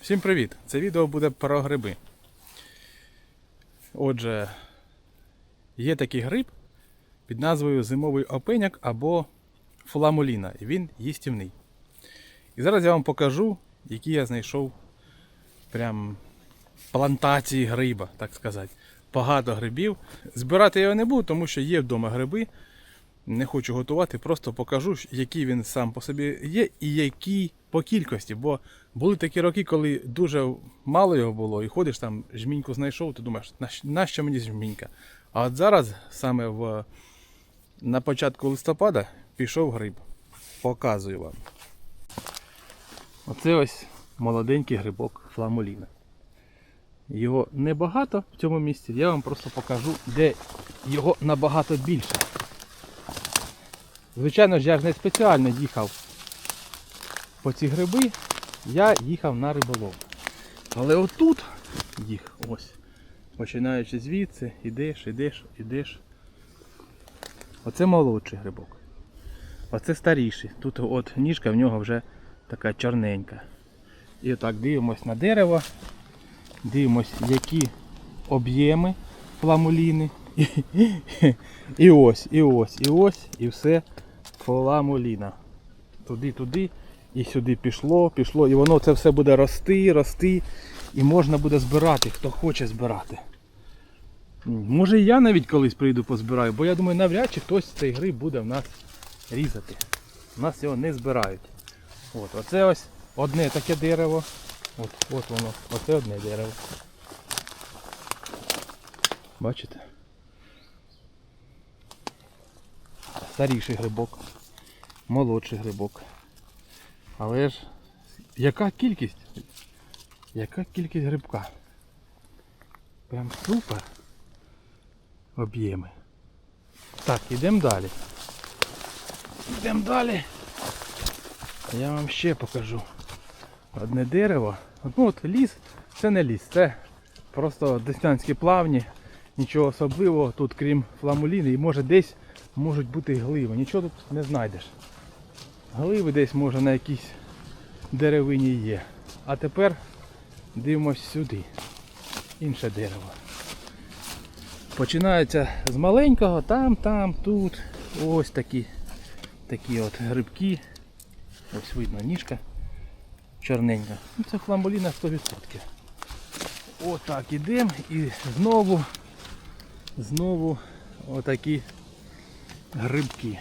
Всім привіт! Це відео буде про гриби. Отже, є такий гриб під назвою зимовий опеняк або фуламуліна. І він їстівний. І зараз я вам покажу, які я знайшов прям плантації гриба, так сказати. Багато грибів. Збирати я його не буду, тому що є вдома гриби. Не хочу готувати, просто покажу, який він сам по собі є і який по кількості. Бо були такі роки, коли дуже мало його було, і ходиш там, жміньку знайшов, ти думаєш, нащо мені жмінька? А от зараз, саме в, на початку листопада, пішов гриб. Показую вам. Оце ось молоденький грибок фламуліна. Його небагато в цьому місці, я вам просто покажу, де його набагато більше. Звичайно ж, я ж не спеціально їхав по ці гриби, я їхав на риболов. Але отут їх ось. Починаючи звідси, ідеш, ідеш, ідеш. Оце молодший грибок. Оце старіший. Тут от ніжка в нього вже така чорненька. І отак дивимось на дерево, дивимось, які об'єми фламуліни. І, і ось, і ось, і ось, і все фламуліна. Туди, туди, і сюди пішло, пішло, і воно це все буде рости, рости, і можна буде збирати, хто хоче збирати. Може і я навіть колись прийду позбираю, бо я думаю, навряд чи хтось цей гриб буде в нас різати. У нас його не збирають. От, оце ось одне таке дерево. От, от воно, оце одне дерево. Бачите? Старіший грибок, молодший грибок. Але ж яка кількість? Яка кількість грибка? Прям супер об'єми. Так, йдемо далі. Йдемо далі. Я вам ще покажу. Одне дерево. Ну от ліс, це не ліс, це просто деснянські плавні. Нічого особливого тут, крім фламуліни, і може десь можуть бути гливи. Нічого тут не знайдеш. Гливи десь може на якійсь деревині є. А тепер дивимось сюди. Інше дерево. Починається з маленького, там, там, тут. Ось такі, такі от грибки. Ось видно ніжка чорненька. Ну, це фламболіна 100%. Отак ідемо і знову, знову отакі грибки.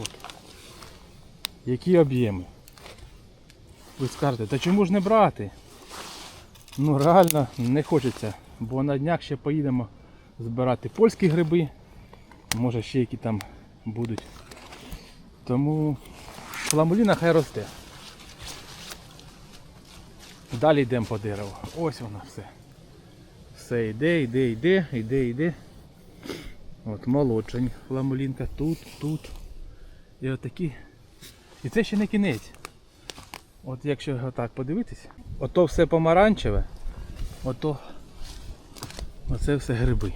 От. Які об'єми? Ви скажете, та чому ж не брати? Ну реально не хочеться, бо на днях ще поїдемо збирати польські гриби, може ще які там будуть. Тому фламуліна хай росте. Далі йдемо по дереву. Ось воно все. Все йде, йде, йде, йде, йде. От молодшень фламулінка тут, тут. І отакі. І це ще не кінець. От якщо отак подивитись, ото все помаранчеве, ото оце все гриби.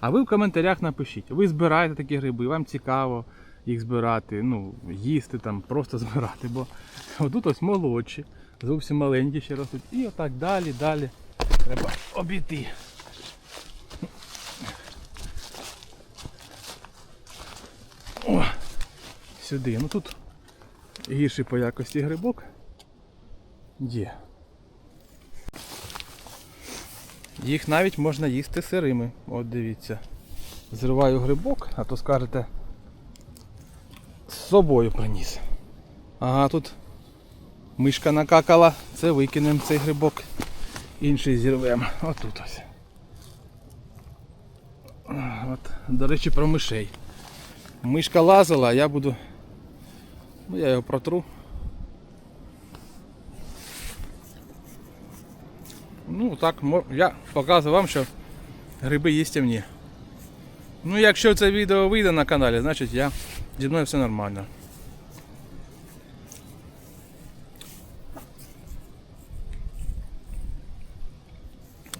А ви в коментарях напишіть, ви збираєте такі гриби, вам цікаво їх збирати, ну, їсти там, просто збирати, бо отут ось молодші, зовсім маленькі ще ростуть. І отак далі, далі треба обійти. О, сюди. Ну тут гірший по якості грибок є. Їх навіть можна їсти сирими. От дивіться. Зриваю грибок, а то скажете з собою приніс. Ага, тут мишка накакала, це викинемо цей грибок. Інший зірвемо. Отут ось. От, до речі, про мишей. Мишка лазила, а я буду. Ну, я його протру. Ну так, я показую вам, що гриби їстівні. Ну, якщо це відео вийде на каналі, значить я зі мною все нормально.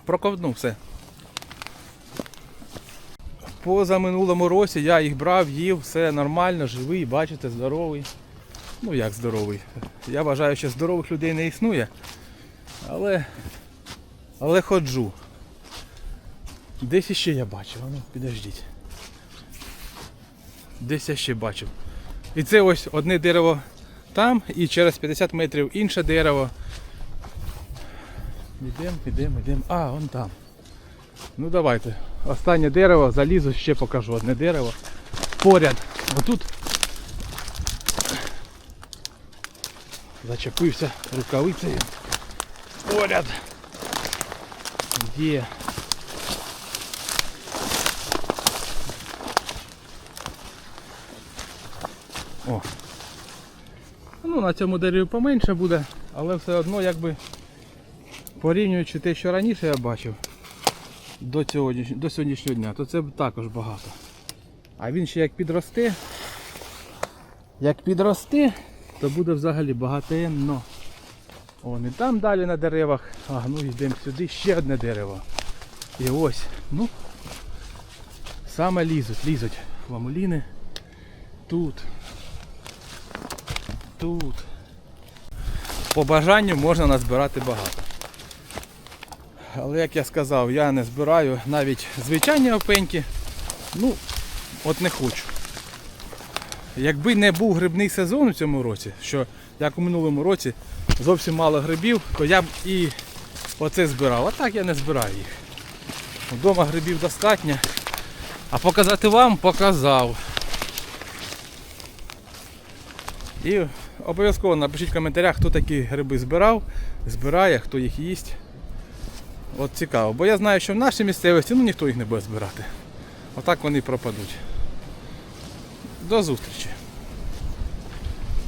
Проковтнув все. Поза минулому році я їх брав, їв, все нормально, живий, бачите, здоровий. Ну як здоровий. Я вважаю, що здорових людей не існує. Але. Але ходжу. Десь іще я бачив, а ну підождіть. Десь я ще бачив. І це ось одне дерево там і через 50 метрів інше дерево. Ідемо, ідемо, ідемо. А, вон там. Ну давайте. Останнє дерево, залізу, ще покажу одне дерево. Поряд. Отут. Зачепився рукавицею. Поряд. Є. О. Ну, на цьому дереві поменше буде, але все одно якби порівнюючи те, що раніше я бачив до, цього, до сьогоднішнього дня, то це також багато. А він ще як підросте, як підросте, то буде взагалі багатенно. О, не там далі на деревах, а ну йдемо сюди, ще одне дерево. І ось, ну, саме лізуть, лізуть фламуліни. Тут. Тут. По бажанню можна назбирати багато. Але як я сказав, я не збираю навіть звичайні опеньки. Ну, от не хочу. Якби не був грибний сезон у цьому році, що як у минулому році зовсім мало грибів, то я б і оце збирав. А так я не збираю їх. Вдома грибів достатньо. А показати вам показав. І обов'язково напишіть в коментарях, хто такі гриби збирав, збирає, хто їх їсть. От цікаво, бо я знаю, що в нашій місцевості ну, ніхто їх не буде збирати. Отак вони пропадуть. До зустрічі.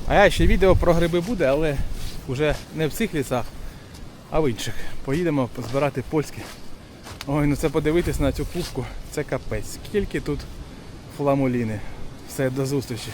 А я ще відео про гриби буде, але вже не в цих лісах, а в інших. Поїдемо збирати польські. Ой, ну це подивитись на цю кубку, це капець. Скільки тут фламуліни. Все, до зустрічі.